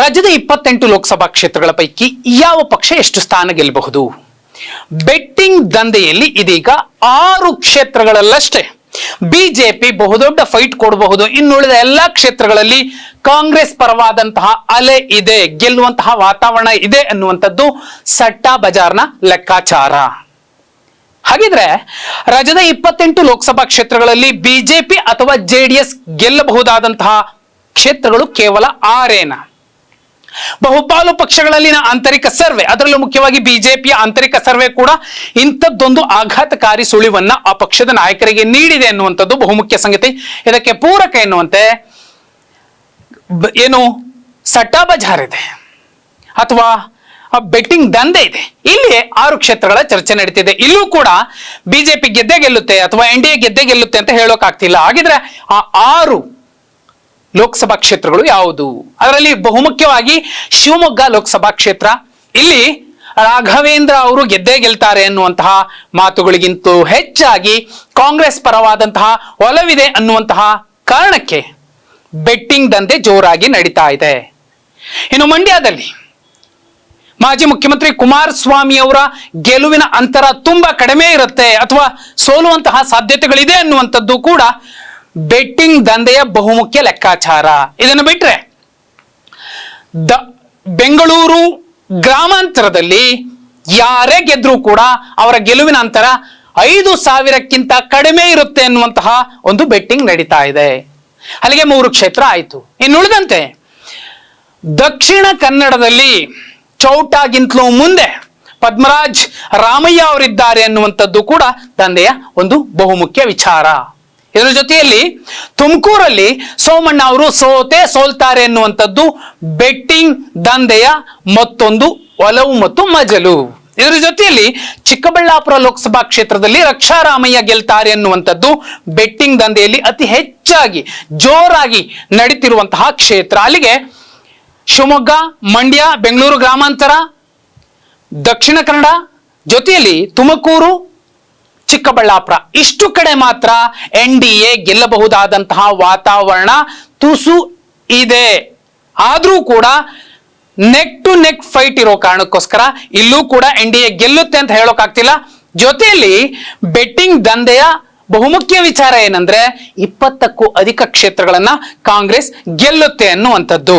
ರಾಜ್ಯದ ಇಪ್ಪತ್ತೆಂಟು ಲೋಕಸಭಾ ಕ್ಷೇತ್ರಗಳ ಪೈಕಿ ಯಾವ ಪಕ್ಷ ಎಷ್ಟು ಸ್ಥಾನ ಗೆಲ್ಲಬಹುದು? ಬೆಟ್ಟಿಂಗ್ ದಂಧೆಯಲ್ಲಿ ಇದೀಗ ಆರು ಕ್ಷೇತ್ರಗಳಲ್ಲಷ್ಟೇ. ಬಿಜೆಪಿ ಬಹುದೊಡ್ಡ ಫೈಟ್ ಕೊಡಬಹುದು. ಇನ್ನುಳಿದ ಎಲ್ಲಾ ಕ್ಷೇತ್ರಗಳಲ್ಲಿ ಕಾಂಗ್ರೆಸ್ ಪರವಾದಂತಹ ಅಲೆ ಇದೆ. ಗೆಲ್ಲುವಂತಹ ವಾತಾವರಣ ಇದೆ ಅನ್ನುವಂಥದ್ದು ಸಟ್ಟಾ ಬಜಾರ್ನ ಲೆಕ್ಕಾಚಾರ. ಹಾಗಿದ್ರೆ ರಾಜ್ಯದ ಇಪ್ಪತ್ತೆಂಟು ಲೋಕಸಭಾ ಕ್ಷೇತ್ರಗಳಲ್ಲಿ ಬಿಜೆಪಿ ಅಥವಾ ಜೆಡಿಎಸ್ ಗೆಲ್ಲಬಹುದಾದಂತಹ ಕ್ಷೇತ್ರಗಳು ಕೇವಲ ಆರೇನ? ಬಹುಪಾಲು ಪಕ್ಷಗಳಲ್ಲಿನ ಆಂತರಿಕ ಸರ್ವೆ, ಅದರಲ್ಲೂ ಮುಖ್ಯವಾಗಿ ಬಿಜೆಪಿಯ ಆಂತರಿಕ ಸರ್ವೆ ಕೂಡ ಇಂಥದ್ದೊಂದು ಆಘಾತಕಾರಿ ಸುಳಿವನ್ನ ಆ ಪಕ್ಷದ ನಾಯಕರಿಗೆ ನೀಡಿದೆ ಎನ್ನುವಂಥದ್ದು ಬಹುಮುಖ್ಯ ಸಂಗತಿ. ಇದಕ್ಕೆ ಪೂರಕ ಎನ್ನುವಂತೆ ಏನು ಸಟ್ಟಾ ಬಜಾರ್ ಇದೆ, ಅಥವಾ ಬೆಟ್ಟಿಂಗ್ ದಂಧೆ ಇದೆ. ಇಲ್ಲಿ ಆರು ಕ್ಷೇತ್ರಗಳ ಚರ್ಚೆ ನಡೀತಿದೆ. ಇಲ್ಲೂ ಕೂಡ ಬಿಜೆಪಿ ಗೆದ್ದೆ ಗೆಲ್ಲುತ್ತೆ ಅಥವಾ ಎನ್ ಡಿ ಎ ಗೆದ್ದೆ ಗೆಲ್ಲುತ್ತೆ ಅಂತ ಹೇಳೋಕ್ಕಾಗ್ತಿಲ್ಲ. ಹಾಗಿದ್ರೆ ಆ ಆರು ಲೋಕಸಭಾ ಕ್ಷೇತ್ರಗಳು ಯಾವುದು? ಅದರಲ್ಲಿ ಬಹುಮುಖ್ಯವಾಗಿ ಶಿವಮೊಗ್ಗ ಲೋಕಸಭಾ ಕ್ಷೇತ್ರ. ಇಲ್ಲಿ ರಾಘವೇಂದ್ರ ಅವರು ಗೆದ್ದೇ ಗೆಲ್ತಾರೆ ಅನ್ನುವಂತಹ ಮಾತುಗಳಿಗಿಂತೂ ಹೆಚ್ಚಾಗಿ ಕಾಂಗ್ರೆಸ್ ಪರವಾದಂತಹ ಒಲವಿದೆ ಅನ್ನುವಂತಹ ಕಾರಣಕ್ಕೆ ಬೆಟ್ಟಿಂಗ್ ದಂಧೆ ಜೋರಾಗಿ ನಡೀತಾ ಇದೆ. ಇನ್ನು ಮಂಡ್ಯದಲ್ಲಿ ಮಾಜಿ ಮುಖ್ಯಮಂತ್ರಿ ಕುಮಾರಸ್ವಾಮಿ ಅವರ ಗೆಲುವಿನ ಅಂತರ ತುಂಬಾ ಕಡಿಮೆ ಇರುತ್ತೆ ಅಥವಾ ಸೋಲುವಂತಹ ಸಾಧ್ಯತೆಗಳಿದೆ ಅನ್ನುವಂಥದ್ದು ಕೂಡ ಬೆಟ್ಟಿಂಗ್ ದಂಧೆಯ ಬಹುಮುಖ್ಯ ಲೆಕ್ಕಾಚಾರ. ಇದನ್ನು ಬಿಟ್ರೆ, ದ ಬೆಂಗಳೂರು ಗ್ರಾಮಾಂತರದಲ್ಲಿ ಯಾರೇ ಗೆದ್ರೂ ಕೂಡ ಅವರ ಗೆಲುವಿನ ಅಂತರ ಐದು ಸಾವಿರಕ್ಕಿಂತ ಕಡಿಮೆ ಇರುತ್ತೆ ಎನ್ನುವಂತಹ ಒಂದು ಬೆಟ್ಟಿಂಗ್ ನಡೀತಾ ಇದೆ. ಅಲ್ಲಿಗೆ ಮೂರು ಕ್ಷೇತ್ರ ಆಯಿತು. ಇನ್ನುಳಿದಂತೆ ದಕ್ಷಿಣ ಕನ್ನಡದಲ್ಲಿ ಚೌಟಾಗಿಂತಲೂ ಮುಂದೆ ಪದ್ಮರಾಜ್ ರಾಮಯ್ಯ ಅವರಿದ್ದಾರೆ ಅನ್ನುವಂಥದ್ದು ಕೂಡ ದಂಧೆಯ ಒಂದು ಬಹುಮುಖ್ಯ ವಿಚಾರ. ಇದರ ಜೊತೆಯಲ್ಲಿ ತುಮಕೂರಲ್ಲಿ ಸೋಮಣ್ಣ ಅವರು ಸೋತೆ ಸೋಲ್ತಾರೆ ಎನ್ನುವಂಥದ್ದು ಬೆಟ್ಟಿಂಗ್ ದಂಧೆಯ ಮತ್ತೊಂದು ಒಲವು ಮತ್ತು ಮಜಲು. ಇದರ ಜೊತೆಯಲ್ಲಿ ಚಿಕ್ಕಬಳ್ಳಾಪುರ ಲೋಕಸಭಾ ಕ್ಷೇತ್ರದಲ್ಲಿ ರಕ್ಷಾರಾಮಯ್ಯ ಗೆಲ್ತಾರೆ ಎನ್ನುವಂಥದ್ದು ಬೆಟ್ಟಿಂಗ್ ದಂಧೆಯಲ್ಲಿ ಅತಿ ಹೆಚ್ಚಾಗಿ ಜೋರಾಗಿ ನಡೀತಿರುವಂತಹ ಕ್ಷೇತ್ರ. ಅಲ್ಲಿಗೆ ಶಿವಮೊಗ್ಗ, ಮಂಡ್ಯ, ಬೆಂಗಳೂರು ಗ್ರಾಮಾಂತರ, ದಕ್ಷಿಣ ಕನ್ನಡ, ಜೊತೆಯಲ್ಲಿ ತುಮಕೂರು ಚಿಕ್ಕಬಳ್ಳಾಪುರ. ಇಷ್ಟು ಕಡೆ ಮಾತ್ರ ಎನ್ ಡಿ ಎ ಗೆಲ್ಲಬಹುದಾದಂತಹ ವಾತಾವರಣ ತುಸು ಇದೆ. ಆದರೂ ಕೂಡ ನೆಕ್ ಟು ನೆಕ್ ಫೈಟ್ ಇರೋ ಕಾರಣಕ್ಕೋಸ್ಕರ ಇಲ್ಲೂ ಕೂಡ ಎನ್ ಡಿ ಎ ಗೆಲ್ಲುತ್ತೆ ಅಂತ ಹೇಳೋಕ್ಕಾಗ್ತಿಲ್ಲ ಜೊತೆಯಲ್ಲಿ ಬೆಟ್ಟಿಂಗ್ ದಂಧೆಯ ಬಹುಮುಖ್ಯ ವಿಚಾರ ಏನಂದ್ರೆ ಇಪ್ಪತ್ತಕ್ಕೂ ಅಧಿಕ ಕ್ಷೇತ್ರಗಳನ್ನ ಕಾಂಗ್ರೆಸ್ ಗೆಲ್ಲುತ್ತೆ ಅನ್ನುವಂಥದ್ದು.